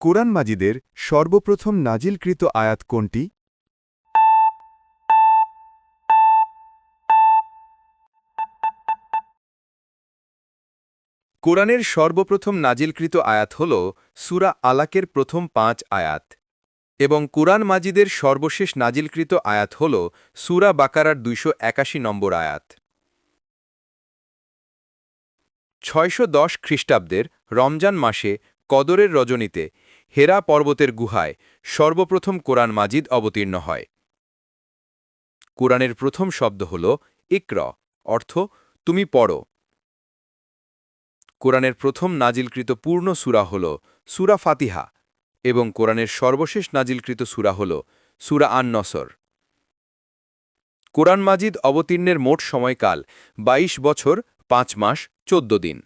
কোরআন মাজিদের সর্বপ্রথম নাজিলকৃত আয়াত কোনটি? কোরআনের সর্বপ্রথম নাজিলকৃত আয়াত হল সুরা আলাকের প্রথম পাঁচ আয়াত এবং কোরআন মাজিদের সর্বশেষ নাজিলকৃত আয়াত হল সুরা বাকারার দুইশো একাশি নম্বর আয়াত। ছয়শো দশ খ্রিস্টাব্দের রমজান মাসে কদরের রজনীতে হেরা পর্বতের গুহায় সর্বপ্রথম কোরআন মাজিদ অবতীর্ণ হয়। কোরআনের প্রথম শব্দ হল ইক্র, অর্থ তুমি পড়ো। কোরআনের প্রথম নাজিলকৃত পূর্ণ সূরা হল সুরা ফাতিহা এবং কোরআনের সর্বশেষ নাজিলকৃত সূরা হল সুরা আন নসর কোরআন মাজিদ অবতীর্ণের মোট সময়কাল ২২ বছর পাঁচ মাস চোদ্দ দিন।